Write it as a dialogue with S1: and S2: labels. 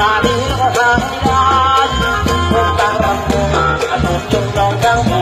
S1: ตาดีก็ทางยานคนต่างรำวงอนุจงน้องดัง